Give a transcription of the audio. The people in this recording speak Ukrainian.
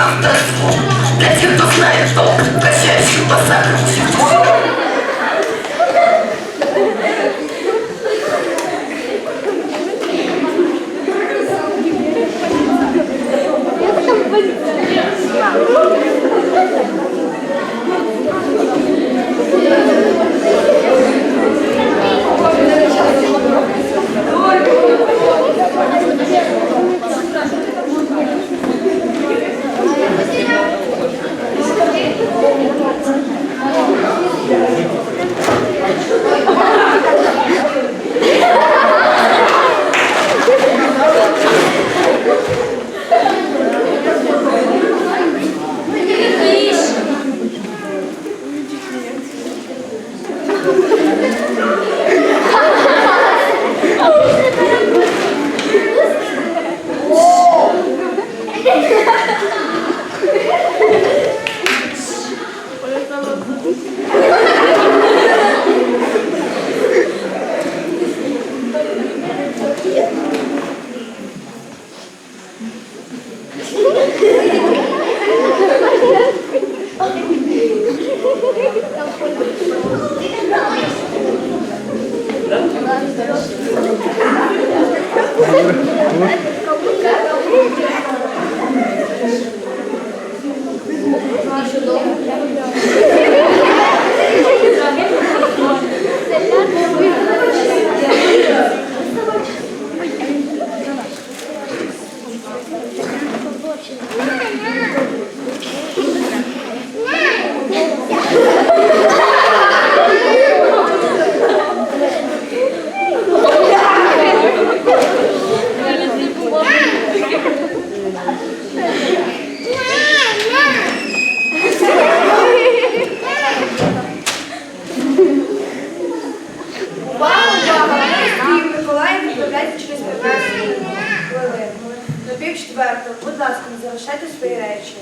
как Для тех, кто знает, что Качающим по сахару Увага, Відповів четверто. Будь ласка, не залишайте свої речі.